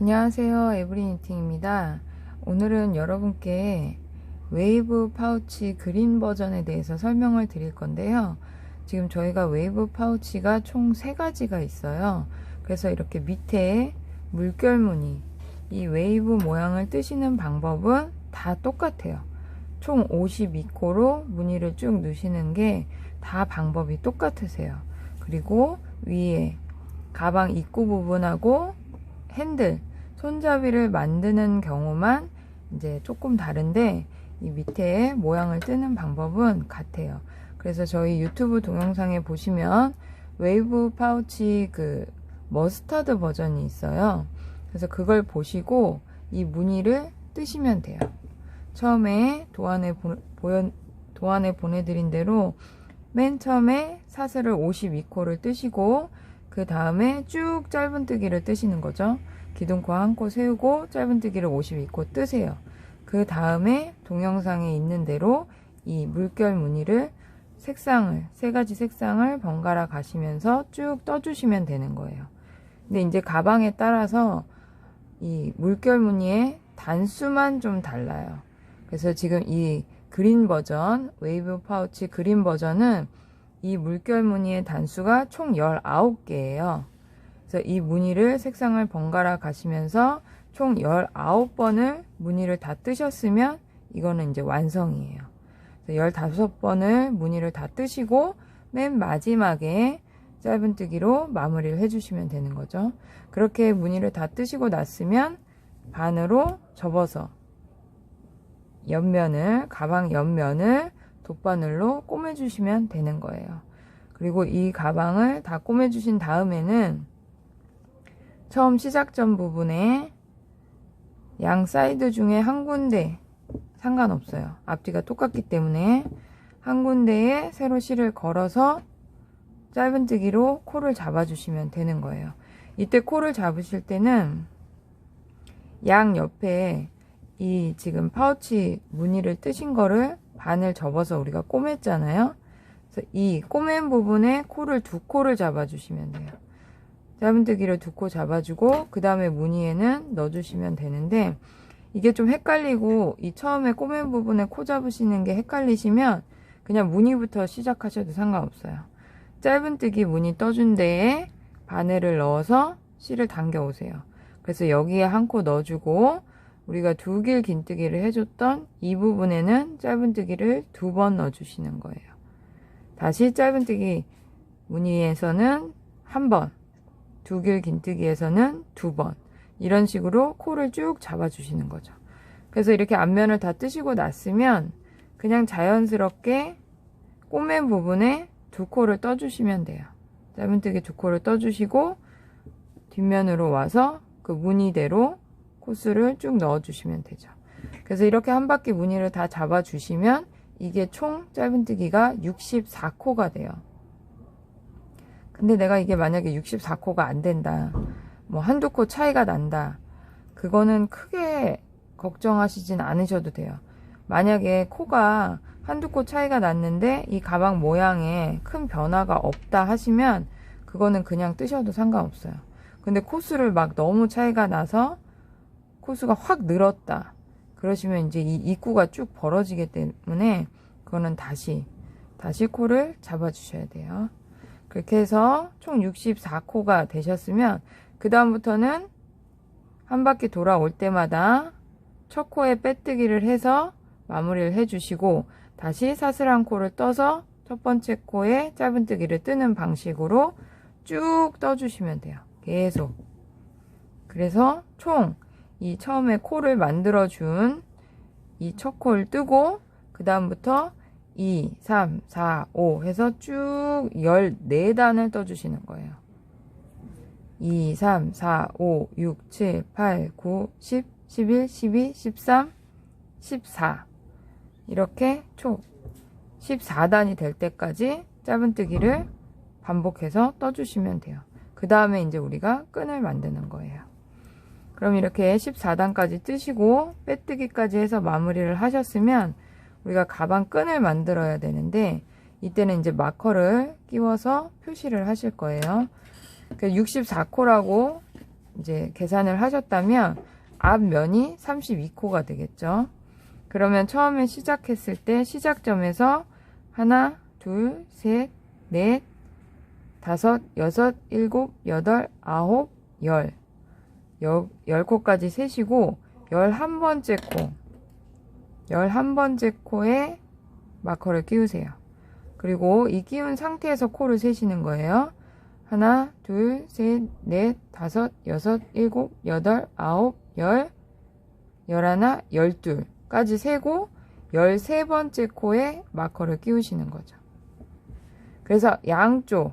안녕하세요. 에브리니팅입니다. 오늘은 여러분께 웨이브 파우치 그린 버전에 대해서 설명을 드릴 건데요. 지금 저희가 웨이브 파우치가 총 3가지가 있어요. 그래서 이렇게 밑에 물결 무늬, 이 웨이브 모양을 뜨시는 방법은 다 똑같아요. 총 52코로 무늬를 쭉 넣으시는 게 다 방법이 똑같으세요. 그리고 위에 가방 입구 부분하고 핸들, 손잡이를 만드는 경우만 이제 조금 다른데 이 밑에 모양을 뜨는 방법은 같아요. 그래서 저희 유튜브 동영상에 보시면 웨이브 파우치 그 머스타드 버전이 있어요. 그래서 그걸 보시고 이 무늬를 뜨시면 돼요. 처음에 도안에 보, 보여, 도안에 보내드린 대로 맨 처음에 사슬을 52코를 뜨시고 그 다음에 쭉 짧은 뜨기를 뜨시는 거죠. 기둥코 한 코 세우고 짧은뜨기를 52코 뜨세요. 그 다음에 동영상에 있는 대로 이 물결 무늬를 색상을 세 가지 색상을 번갈아 가시면서 쭉 떠주시면 되는 거예요. 근데 이제 가방에 따라서 이 물결 무늬의 단수만 좀 달라요. 그래서 지금 이 그린 버전, 웨이브 파우치 그린 버전은 이 물결 무늬의 단수가 총 19개예요. 그래서 이 무늬를 색상을 번갈아 가시면서 총 19번을 무늬를 다 뜨셨으면 이거는 이제 완성이에요. 15번을 무늬를 다 뜨시고 맨 마지막에 짧은뜨기로 마무리를 해주시면 되는 거죠. 그렇게 무늬를 다 뜨시고 났으면 반으로 접어서 옆면을 가방 옆면을 돗바늘로 꼬매주시면 되는 거예요. 그리고 이 가방을 다 꼬매주신 다음에는 처음 시작점 부분에 양 사이드 중에 한 군데 상관없어요. 앞뒤가 똑같기 때문에 한 군데에 세로 실을 걸어서 짧은뜨기로 코를 잡아주시면 되는 거예요. 이때 코를 잡으실 때는 양 옆에 이 지금 파우치 무늬를 뜨신 거를 반을 접어서 우리가 꼬맸잖아요. 그래서 이 꼬맨 부분에 코를 두 코를 잡아주시면 돼요. 짧은뜨기를 두코 잡아주고 그 다음에 무늬에는 넣어주시면 되는데 이게 좀 헷갈리고 이 처음에 꼬맨 부분에 코 잡으시는 게 헷갈리시면 그냥 무늬부터 시작하셔도 상관없어요. 짧은뜨기 무늬 떠준 데에 바늘을 넣어서 실을 당겨 오세요. 그래서 여기에 한 코 넣어주고 우리가 두 길 긴뜨기를 해줬던 이 부분에는 짧은뜨기를 두 번 넣어주시는 거예요. 다시 짧은뜨기 무늬에서는 한 번, 두 길 긴뜨기에서는 두 번, 이런 식으로 코를 쭉 잡아주시는 거죠. 그래서 이렇게 앞면을 다 뜨시고 났으면 그냥 자연스럽게 꼬맨 부분에 두 코를 떠주시면 돼요. 짧은뜨기 두 코를 떠주시고 뒷면으로 와서 그 무늬대로 코스를 쭉 넣어주시면 되죠. 그래서 이렇게 한 바퀴 무늬를 다 잡아주시면 이게 총 짧은뜨기가 64코가 돼요. 근데 내가 이게 만약에 64코가 안 된다. 뭐 한두 코 차이가 난다. 그거는 크게 걱정하시진 않으셔도 돼요. 만약에 코가 한두 코 차이가 났는데 이 가방 모양에 큰 변화가 없다 하시면 그거는 그냥 뜨셔도 상관없어요. 근데 코수를 막 너무 차이가 나서 코수가 확 늘었다. 그러시면 이제 이 입구가 쭉 벌어지기 때문에 그거는 다시 다시 코를 잡아 주셔야 돼요. 그렇게 해서 총 64코가 되셨으면 그 다음부터는 한 바퀴 돌아올 때마다 첫 코에 빼뜨기를 해서 마무리를 해주시고 다시 사슬 한 코를 떠서 첫 번째 코에 짧은뜨기를 뜨는 방식으로 쭉 떠주시면 돼요. 계속. 그래서 총 이 처음에 코를 만들어준 이 첫 코를 뜨고 그 다음부터 2, 3, 4, 5 해서 쭉 14단을 떠주시는 거예요. 2, 3, 4, 5, 6, 7, 8, 9, 10, 11, 12, 13, 14 이렇게 총 14단이 될 때까지 짧은뜨기를 반복해서 떠주시면 돼요. 그 다음에 이제 우리가 끈을 만드는 거예요. 그럼 이렇게 14단까지 뜨시고 빼뜨기까지 해서 마무리를 하셨으면 우리가 가방 끈을 만들어야 되는데 이때는 이제 마커를 끼워서 표시를 하실 거예요. 64코라고 이제 계산을 하셨다면 앞면이 32코가 되겠죠. 그러면 처음에 시작했을 때 시작점에서 하나, 둘, 셋, 넷, 다섯, 여섯, 일곱, 여덟, 아홉, 열. 열, 열 코까지 세시고, 열한 번째 코. 열한 번째 코에 마커를 끼우세요. 그리고 이 끼운 상태에서 코를 세시는 거예요. 하나, 둘, 셋, 넷, 다섯, 여섯, 일곱, 여덟, 아홉, 열, 열하나, 열둘까지 세고 열세 번째 코에 마커를 끼우시는 거죠. 그래서 양쪽,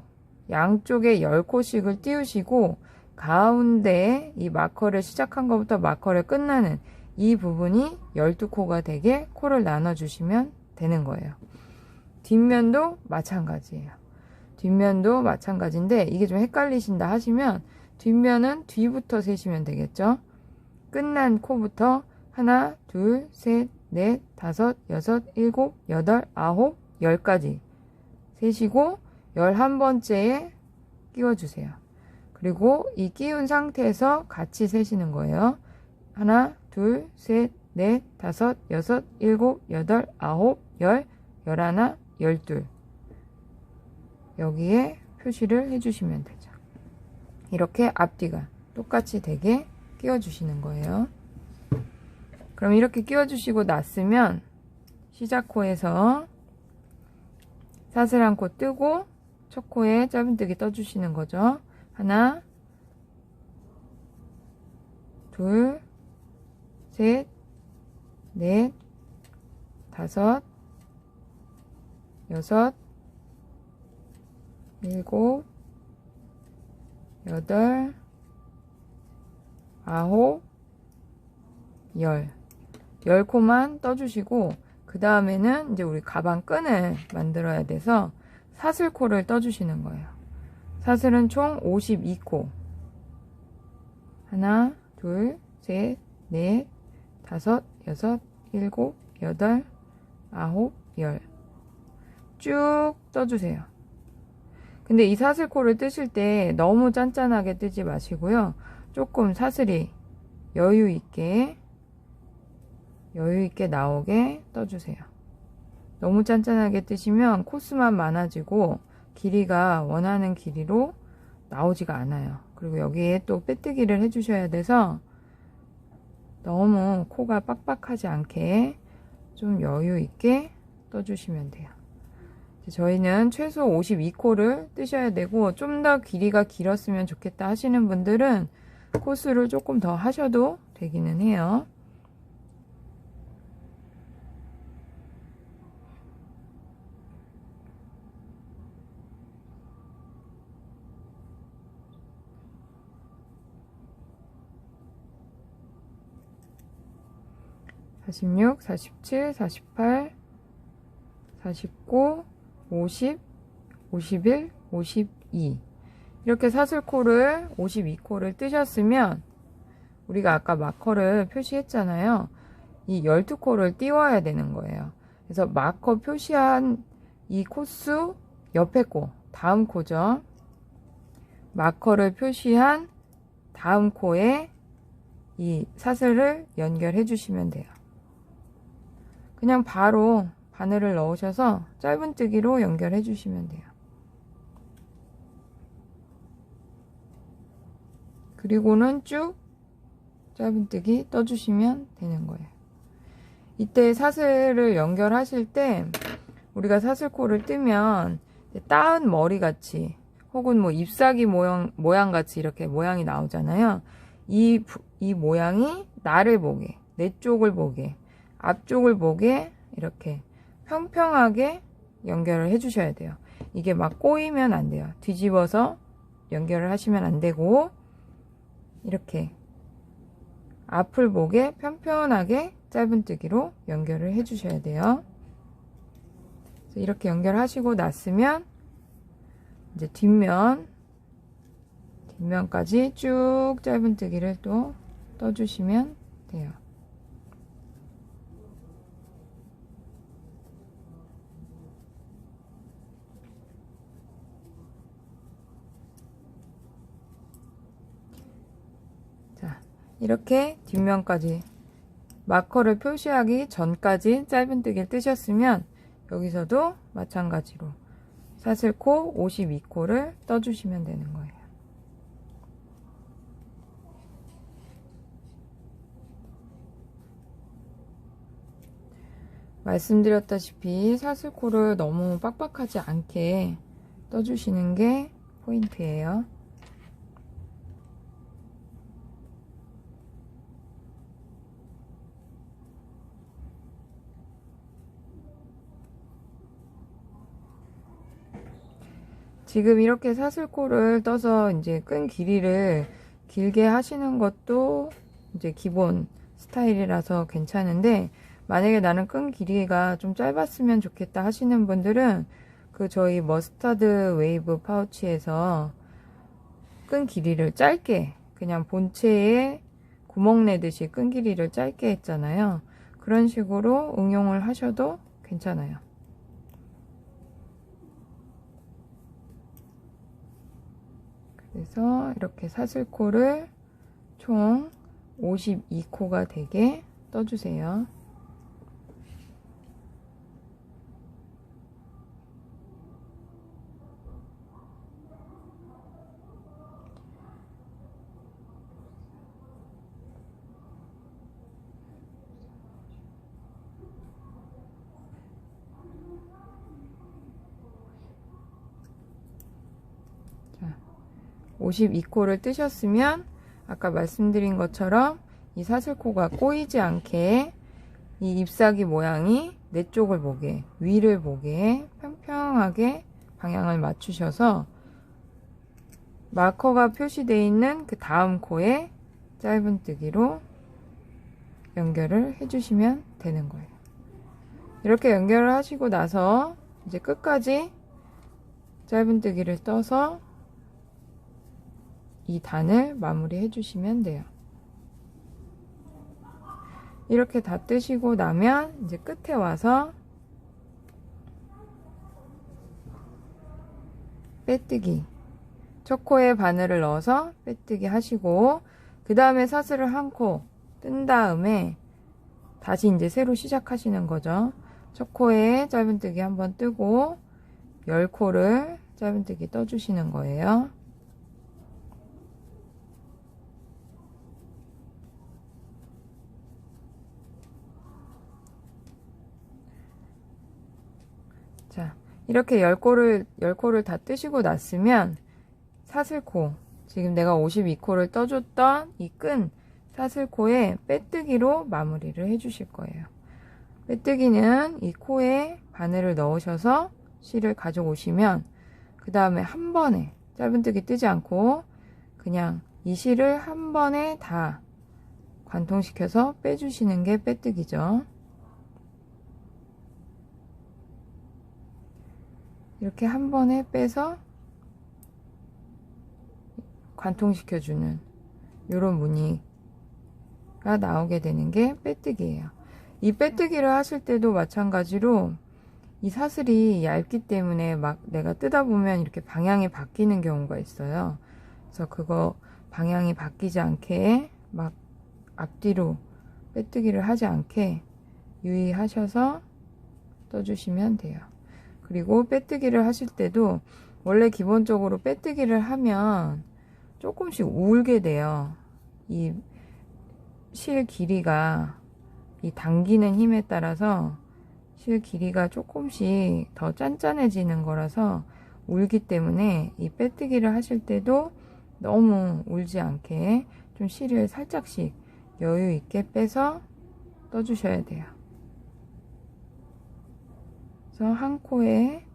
양쪽에 열 코씩을 띄우시고 가운데에 이 마커를 시작한 것부터 마커를 끝나는 이 부분이 12코가 되게 코를 나눠주시면 되는 거예요. 뒷면도 마찬가지예요. 뒷면도 마찬가지인데 이게 좀 헷갈리신다 하시면 뒷면은 뒤부터 세시면 되겠죠. 끝난 코부터 하나, 둘, 셋, 넷, 다섯, 여섯, 일곱, 여덟, 아홉, 열까지 세시고 열한 번째에 끼워주세요. 그리고 이 끼운 상태에서 같이 세시는 거예요. 하나, 둘, 셋, 넷, 다섯, 여섯, 일곱, 여덟, 아홉, 열, 열하나, 열둘. 여기에 표시를 해주시면 되죠. 이렇게 앞뒤가 똑같이 되게 끼워주시는 거예요. 그럼 이렇게 끼워주시고 났으면 시작코에서 사슬한 코 뜨고 첫 코에 짧은뜨기 떠주시는 거죠. 하나, 둘, 셋, 넷, 다섯, 여섯, 일곱, 여덟, 아홉, 열. 열 코만 떠주시고, 그 다음에는 이제 우리 가방 끈을 만들어야 돼서 사슬코를 떠주시는 거예요. 사슬은 총 52코. 하나, 둘, 셋, 넷, 다섯, 여섯, 일곱, 여덟, 아홉, 열. 쭉 떠주세요. 근데 이 사슬코를 뜨실 때 너무 짠짠하게 뜨지 마시고요. 조금 사슬이 여유 있게 여유 있게 나오게 떠주세요. 너무 짠짠하게 뜨시면 코스만 많아지고 길이가 원하는 길이로 나오지가 않아요. 그리고 여기에 또 빼뜨기를 해주셔야 돼서 너무 코가 빡빡하지 않게 좀 여유 있게 떠주시면 돼요. 저희는 최소 52코를 뜨셔야 되고 좀 더 길이가 길었으면 좋겠다 하시는 분들은 코스를 조금 더 하셔도 되기는 해요. 46, 47, 48, 49, 50, 51, 52 이렇게 사슬코를 52코를 뜨셨으면 우리가 아까 마커를 표시했잖아요. 이 12코를 띄워야 되는 거예요. 그래서 마커 표시한 이 코수 옆에 코, 다음 코죠. 마커를 표시한 다음 코에 이 사슬을 연결해 주시면 돼요. 그냥 바로 바늘을 넣으셔서 짧은뜨기로 연결해 주시면 돼요. 그리고는 쭉 짧은뜨기 떠주시면 되는 거예요. 이때 사슬을 연결하실 때 우리가 사슬코를 뜨면 따은 머리 같이 혹은 뭐 잎사귀 모양, 모양 같이 이렇게 모양이 나오잖아요. 이, 이 모양이 나를 보게, 내 쪽을 보게, 앞쪽을 보게 이렇게 평평하게 연결을 해주셔야 돼요. 이게 막 꼬이면 안 돼요. 뒤집어서 연결을 하시면 안 되고 이렇게 앞을 보게 편편하게 짧은뜨기로 연결을 해주셔야 돼요. 이렇게 연결하시고 났으면 이제 뒷면 뒷면까지 쭉 짧은뜨기를 또 떠주시면 돼요. 이렇게 뒷면까지 마커를 표시하기 전까지 짧은뜨기를 뜨셨으면 여기서도 마찬가지로 사슬코 52코를 떠주시면 되는 거예요. 말씀드렸다시피 사슬코를 너무 빡빡하지 않게 떠주시는 게 포인트예요. 지금 이렇게 사슬코를 떠서 이제 끈 길이를 길게 하시는 것도 이제 기본 스타일이라서 괜찮은데 만약에 나는 끈 길이가 좀 짧았으면 좋겠다 하시는 분들은 그 저희 머스타드 웨이브 파우치에서 끈 길이를 짧게 그냥 본체에 구멍 내듯이 끈 길이를 짧게 했잖아요. 그런 식으로 응용을 하셔도 괜찮아요. 그래서 이렇게 사슬코를 총 52코가 되게 떠주세요. 52코를 뜨셨으면 아까 말씀드린 것처럼 이 사슬코가 꼬이지 않게 이 잎사귀 모양이 내 쪽을 보게 위를 보게 평평하게 방향을 맞추셔서 마커가 표시되어 있는 그 다음 코에 짧은뜨기로 연결을 해주시면 되는 거예요. 이렇게 연결을 하시고 나서 이제 끝까지 짧은뜨기를 떠서 이 단을 마무리 해 주시면 돼요. 이렇게 다 뜨시고 나면 이제 끝에 와서 빼뜨기 첫 코에 바늘을 넣어서 빼뜨기 하시고 그 다음에 사슬을 한 코 뜬 다음에 다시 이제 새로 시작하시는 거죠. 첫 코에 짧은뜨기 한번 뜨고 10코를 짧은뜨기 떠주시는 거예요. 자, 이렇게 10코를, 10코를 다 뜨시고 났으면 사슬코, 지금 내가 52코를 떠줬던 이 끈 사슬코에 빼뜨기로 마무리를 해주실 거예요. 빼뜨기는 이 코에 바늘을 넣으셔서 실을 가져오시면 그 다음에 한 번에 짧은뜨기 뜨지 않고 그냥 이 실을 한 번에 다 관통시켜서 빼주시는 게 빼뜨기죠. 이렇게 한 번에 빼서 관통시켜주는 이런 무늬가 나오게 되는 게 빼뜨기예요. 이 빼뜨기를 하실 때도 마찬가지로 이 사슬이 얇기 때문에 막 내가 뜨다 보면 이렇게 방향이 바뀌는 경우가 있어요. 그래서 그거 방향이 바뀌지 않게 막 앞뒤로 빼뜨기를 하지 않게 유의하셔서 떠주시면 돼요. 그리고 빼뜨기를 하실 때도 원래 기본적으로 빼뜨기를 하면 조금씩 울게 돼요. 이 실 길이가 이 당기는 힘에 따라서 실 길이가 조금씩 더 짠짠해지는 거라서 울기 때문에 이 빼뜨기를 하실 때도 너무 울지 않게 좀 실을 살짝씩 여유 있게 빼서 떠주셔야 돼요. 그래서 한 코에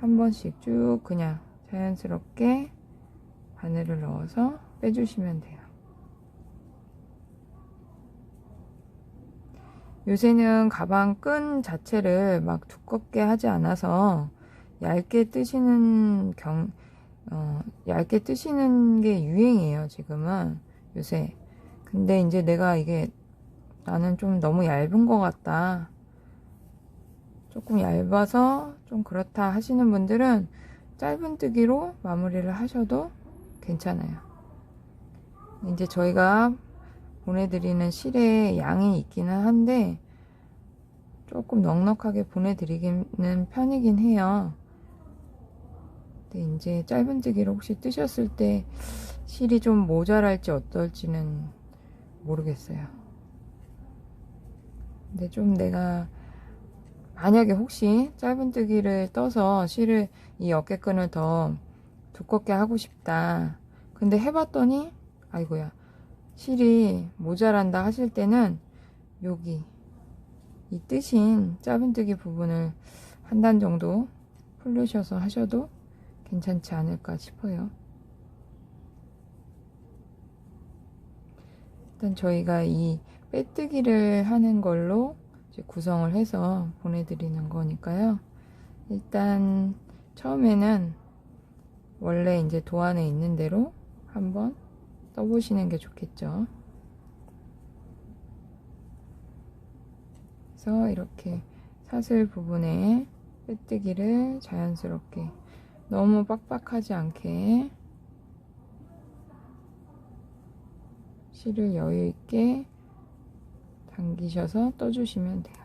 한 번씩 쭉 그냥 자연스럽게 바늘을 넣어서 빼주시면 돼요. 요새는 가방 끈 자체를 막 두껍게 하지 않아서 얇게 뜨시는 경, 어, 얇게 뜨시는 게 유행이에요, 지금은. 요새. 근데 이제 내가 이게 나는 좀 너무 얇은 것 같다. 조금 얇아서 좀 그렇다 하시는 분들은 짧은 뜨기로 마무리를 하셔도 괜찮아요. 이제 저희가 보내드리는 실의 양이 있기는 한데 조금 넉넉하게 보내드리기는 편이긴 해요. 근데 이제 짧은뜨기를 혹시 뜨셨을 때 실이 좀 모자랄지 어떨지는 모르겠어요. 근데 좀 내가 만약에 혹시 짧은뜨기를 떠서 실을 이 어깨끈을 더 두껍게 하고 싶다. 근데 해봤더니 아이고야 실이 모자란다 하실 때는 여기 이 뜨신 짧은뜨기 부분을 한 단 정도 풀르셔서 하셔도 괜찮지 않을까 싶어요. 일단 저희가 이 빼뜨기를 하는 걸로 구성을 해서 보내드리는 거니까요. 일단 처음에는 원래 이제 도안에 있는 대로 한번 떠보시는 게 좋겠죠. 그래서 이렇게 사슬 부분에 빼뜨기를 자연스럽게 너무 빡빡하지 않게 실을 여유 있게 당기셔서 떠주시면 돼요.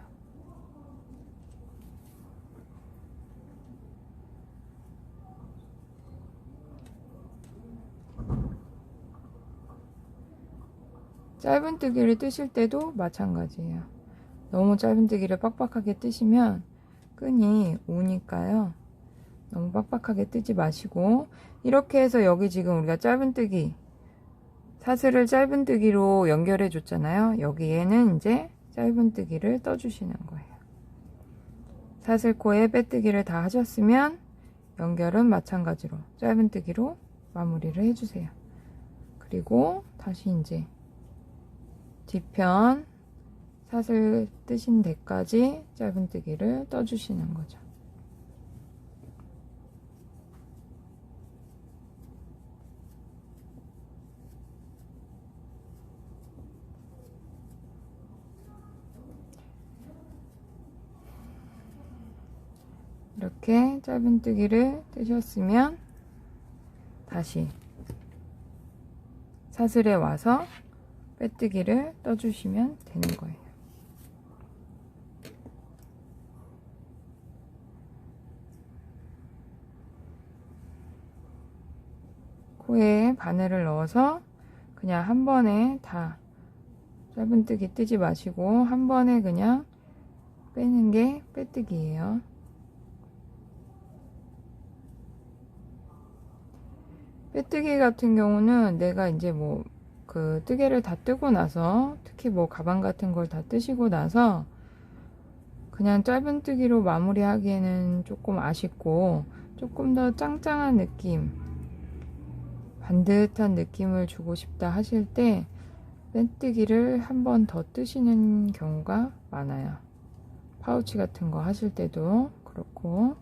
짧은뜨기를 뜨실 때도 마찬가지예요. 너무 짧은뜨기를 빡빡하게 뜨시면 끈이 오니까요. 너무 빡빡하게 뜨지 마시고 이렇게 해서 여기 지금 우리가 짧은뜨기 사슬을 짧은뜨기로 연결해 줬잖아요. 여기에는 이제 짧은뜨기를 떠주시는 거예요. 사슬코에 빼뜨기를 다 하셨으면 연결은 마찬가지로 짧은뜨기로 마무리를 해주세요. 그리고 다시 이제 뒤편 사슬 뜨신 데까지 짧은뜨기를 떠주시는 거죠. 이렇게 짧은뜨기를 뜨셨으면 다시 사슬에 와서 빼뜨기를 떠주시면 되는 거예요. 코에 바늘을 넣어서 그냥 한 번에 다 짧은뜨기 뜨지 마시고 한 번에 그냥 빼는 게 빼뜨기예요. 빼뜨기 같은 경우는 내가 이제 뭐 그 뜨개를 다 뜨고 나서 특히 뭐 가방 같은 걸 다 뜨시고 나서 그냥 짧은 뜨기로 마무리하기에는 조금 아쉽고 조금 더 짱짱한 느낌 반듯한 느낌을 주고 싶다 하실 때 빼뜨기를 한 번 더 뜨시는 경우가 많아요. 파우치 같은 거 하실 때도 그렇고.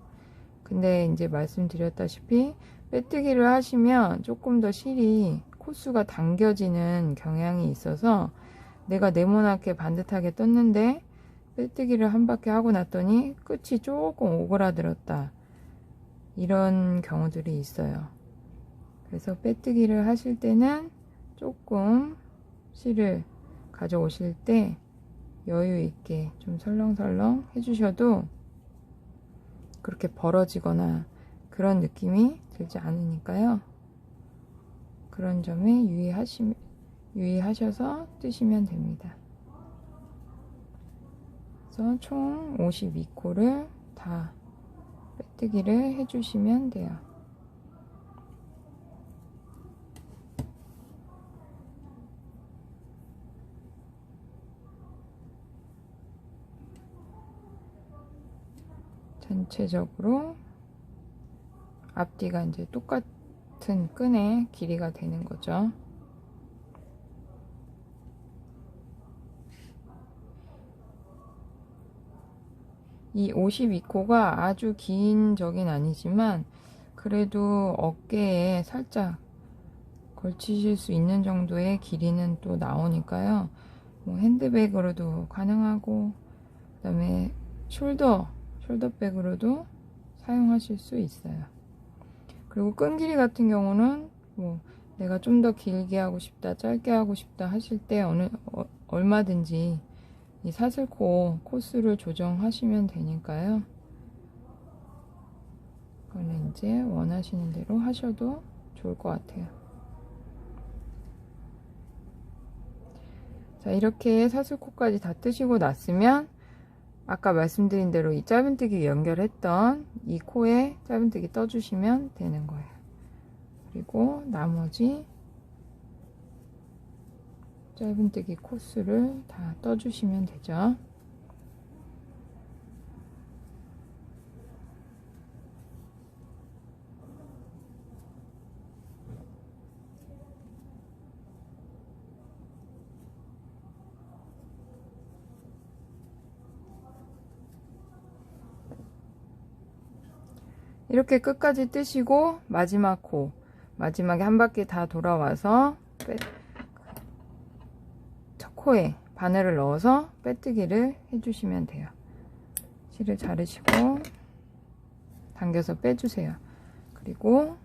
근데 이제 말씀드렸다시피 빼뜨기를 하시면 조금 더 실이 코수가 당겨지는 경향이 있어서 내가 네모나게 반듯하게 떴는데 빼뜨기를 한 바퀴 하고 났더니 끝이 조금 오그라들었다. 이런 경우들이 있어요. 그래서 빼뜨기를 하실 때는 조금 실을 가져오실 때 여유 있게 좀 설렁설렁 해주셔도 그렇게 벌어지거나 그런 느낌이 들지 않으니까요. 그런 점에 유의하시, 유의하셔서 뜨시면 됩니다. 그래서 총 52코를 다 빼뜨기를 해주시면 돼요. 전체적으로 앞뒤가 이제 똑같은 끈의 길이가 되는 거죠. 이 52코가 아주 긴 적인 아니지만 그래도 어깨에 살짝 걸치실 수 있는 정도의 길이는 또 나오니까요. 뭐 핸드백으로도 가능하고 그다음에 숄더 숄더백으로도 사용하실 수 있어요. 그리고 끈 길이 같은 경우는 뭐 내가 좀 더 길게 하고 싶다, 짧게 하고 싶다 하실 때 어느 어, 얼마든지 이 사슬코 코스를 조정하시면 되니까요. 그거는 이제 원하시는 대로 하셔도 좋을 것 같아요. 자, 이렇게 사슬코까지 다 뜨시고 났으면 아까 말씀드린 대로 이 짧은뜨기 연결했던 이 코에 짧은뜨기 떠주시면 되는 거예요. 그리고 나머지 짧은뜨기 코스를 다 떠주시면 되죠. 이렇게 끝까지 뜨시고 마지막 코 마지막에 한 바퀴 다 돌아와서 빼, 첫 코에 바늘을 넣어서 빼뜨기를 해주시면 돼요. 실을 자르시고 당겨서 빼주세요. 그리고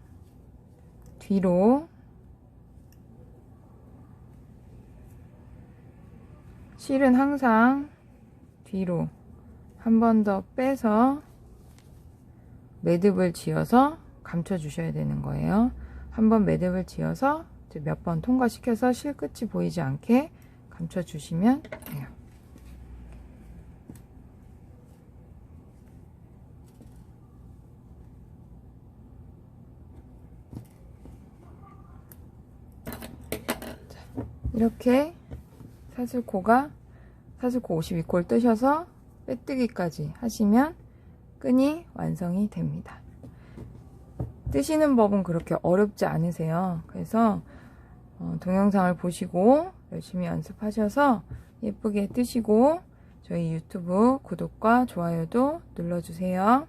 뒤로 실은 항상 뒤로 한 번 더 빼서 매듭을 지어서 감춰 주셔야 되는 거예요. 한번 매듭을 지어서 몇 번 통과시켜서 실끝이 보이지 않게 감춰 주시면 돼요. 이렇게 사슬코가 사슬코 52코를 뜨셔서 빼뜨기까지 하시면 끈이 완성이 됩니다. 뜨시는 법은 그렇게 어렵지 않으세요. 그래서 어, 동영상을 보시고 열심히 연습하셔서 예쁘게 뜨시고 저희 유튜브 구독과 좋아요도 눌러주세요.